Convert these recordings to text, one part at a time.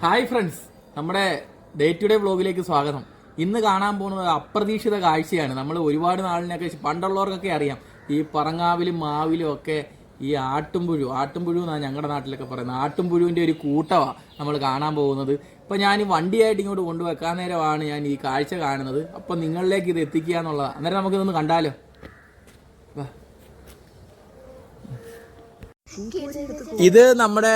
Hi friends. നമ്മുടെ day to day വ്ലോഗിലേക്ക് സ്വാഗതം. ഇന്ന് കാണാൻ പോകുന്നത് അപ്രതീക്ഷിത കാഴ്ചയാണ്. നമ്മൾ ഒരുപാട് നാളിനൊക്കെ പണ്ടുള്ളവർക്കൊക്കെ അറിയാം. ഈ പറങ്ങാവിലും മാവിലും ഒക്കെ ഈ ആട്ടുംപുഴു. ആട്ടുംപുഴു എന്നാണ് ഞങ്ങളുടെ നാട്ടിലൊക്കെ പറയുന്നത്. ആട്ടുംപുഴുവിന്റെ ഒരു കൂട്ടമാണ് നമ്മൾ കാണാൻ പോകുന്നത്. ഇപ്പം ഞാൻ വണ്ടിയായിട്ട് ഇങ്ങോട്ട് കൊണ്ടുവെക്കാൻ നേരമാണ് ഞാൻ ഈ കാഴ്ച കാണുന്നത്. അപ്പം നിങ്ങളിലേക്ക് ഇത് എത്തിക്കുക എന്നുള്ളതാണ് അന്നേരം നമുക്കിതൊന്ന് കണ്ടാലോ? ഇത് നമ്മുടെ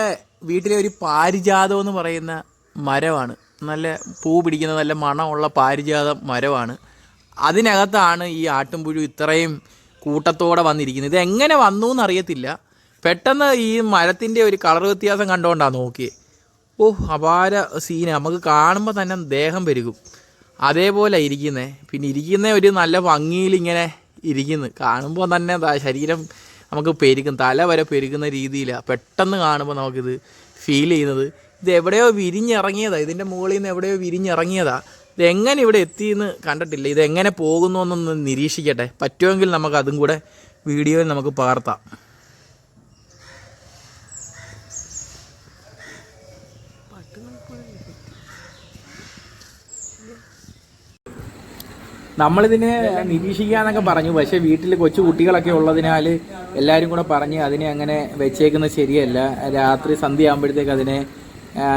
വീട്ടിലെ ഒരു പാരിജാതം എന്ന് പറയുന്ന മരമാണ്. നല്ല പൂ പിടിക്കുന്ന നല്ല മണമുള്ള പാരിജാത മരമാണ്. അതിനകത്താണ് ഈ ആട്ടുംപുഴു ഇത്രയും കൂട്ടത്തോടെ വന്നിരിക്കുന്നത്. ഇത് എങ്ങനെ വന്നു എന്നറിയത്തില്ല. പെട്ടെന്ന് ഈ മരത്തിന്റെ ഒരു കളർ വ്യത്യാസം കണ്ടുകൊണ്ടാണ് നോക്കിയേ. ഓ അപാര സീന. നമുക്ക് കാണുമ്പോൾ തന്നെ ദേഹം പെരുകും. അതേപോലെ ഇരിക്കുന്നത് പിന്നെ ഇരിക്കുന്ന ഒരു നല്ല ഭംഗിയിൽ ഇങ്ങനെ ഇരിക്കുന്നു. കാണുമ്പോൾ തന്നെ ശരീരം നമുക്ക് പെരുകും തല വരെ പെരുകുന്ന രീതിയിലാണ് പെട്ടെന്ന് കാണുമ്പോൾ നമുക്കിത് ഫീൽ ചെയ്യുന്നത്. ഇത് എവിടെയോ വിരിഞ്ഞിറങ്ങിയതാണ് ഇതിന്റെ മുകളിൽ നിന്ന് എവിടെയോ വിരിഞ്ഞിറങ്ങിയതാണ് ഇതെങ്ങനെ ഇവിടെ എത്തിയെന്ന് കണ്ടിട്ടില്ല. ഇതെങ്ങനെ പോകുന്നു എന്നൊന്ന് നിരീക്ഷിക്കട്ടെ. പറ്റുമെങ്കിൽ നമുക്ക് അതും കൂടെ വീഡിയോയിൽ നമുക്ക് പകർത്താം. നമ്മളിതിനെ നിരീക്ഷിക്കാന്നൊക്കെ പറഞ്ഞു. പക്ഷെ വീട്ടിൽ കൊച്ചു കുട്ടികളൊക്കെ ഉള്ളതിനാൽ എല്ലാവരും കൂടെ പറഞ്ഞ് അതിനെ അങ്ങനെ വെച്ചേക്കുന്നത് ശരിയല്ല. രാത്രി സന്ധ്യ ആകുമ്പോഴത്തേക്ക് അതിനെ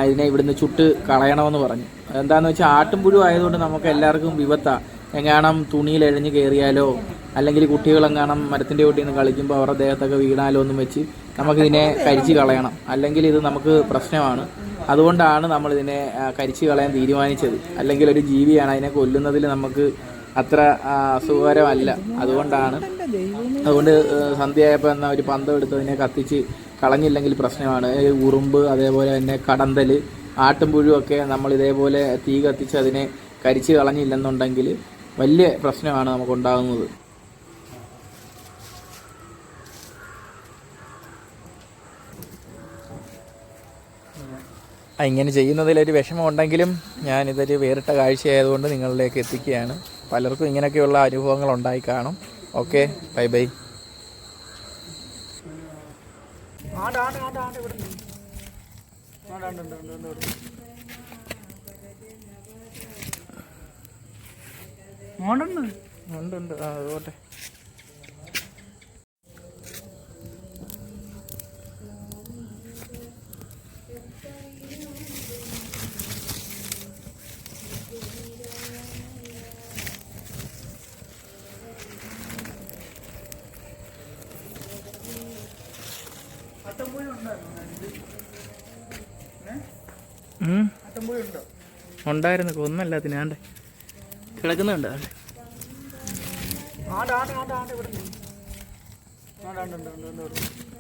ഇതിനെ ഇവിടുന്ന് ചുട്ട് കളയണമെന്ന് പറഞ്ഞു. എന്താണെന്ന് വെച്ചാൽ ആട്ടുംപുഴു ആയതുകൊണ്ട് നമുക്ക് എല്ലാവർക്കും വിപത്താണ് എങ്ങാണം തുണിയിൽ എഴഞ്ഞു കയറിയാലോ അല്ലെങ്കിൽ കുട്ടികളെങ്ങാണം മരത്തിന്റെ ചോട്ടിൽ നിന്ന് കളിക്കുമ്പോൾ അവരുടെ ദേഹത്തൊക്കെ വീണാലോ എന്നും വെച്ച് നമുക്കിതിനെ കരിച്ച് കളയണം. അല്ലെങ്കിൽ ഇത് നമുക്ക് പ്രശ്നമാണ്. അതുകൊണ്ടാണ് നമ്മളിതിനെ കരിച്ച് കളയാൻ തീരുമാനിച്ചത്. അല്ലെങ്കിൽ ഒരു ജീവിയാണ് അതിനെ കൊല്ലുന്നതിൽ നമുക്ക് അത്ര സുഖകരമല്ല. അതുകൊണ്ടാണ്. അതുകൊണ്ട് സന്ധ്യയായപ്പോൾ എന്നാൽ ഒരു പന്തം എടുത്ത് അതിനെ കത്തിച്ച് കളഞ്ഞില്ലെങ്കിൽ പ്രശ്നമാണ്. ഉറുമ്പ് അതേപോലെ തന്നെ കടന്തൽ ആട്ടുംപുഴുവൊക്കെ നമ്മൾ ഇതേപോലെ തീ കത്തിച്ച് അതിനെ കരിച്ച് കളഞ്ഞില്ലെന്നുണ്ടെങ്കിൽ വലിയ പ്രശ്നമാണ് നമുക്കുണ്ടാകുന്നത്. ഇങ്ങനെ ചെയ്യുന്നതിലൊരു വിഷമമുണ്ടെങ്കിലും ഞാനിതൊരു വേറിട്ട കാഴ്ചയായതുകൊണ്ട് നിങ്ങളിലേക്ക് എത്തിക്കുകയാണ്. പലർക്കും ഇങ്ങനെയൊക്കെയുള്ള അനുഭവങ്ങൾ ഉണ്ടായി കാണും. Okay bye bye. ഉണ്ട് ഉണ്ട്. ആ അതുപോട്ടെ ഉണ്ടായിരുന്നു കൊന്നല്ല അതിനാണ്ട് കിടക്കുന്നുണ്ട് അവിടെ ആണ്ട് ആണ്ട് ആണ്ട് ആണ്ട് ഇവിടെ ആണ്ട് ആണ്ട് ഉണ്ട് ഉണ്ട് ഉണ്ട്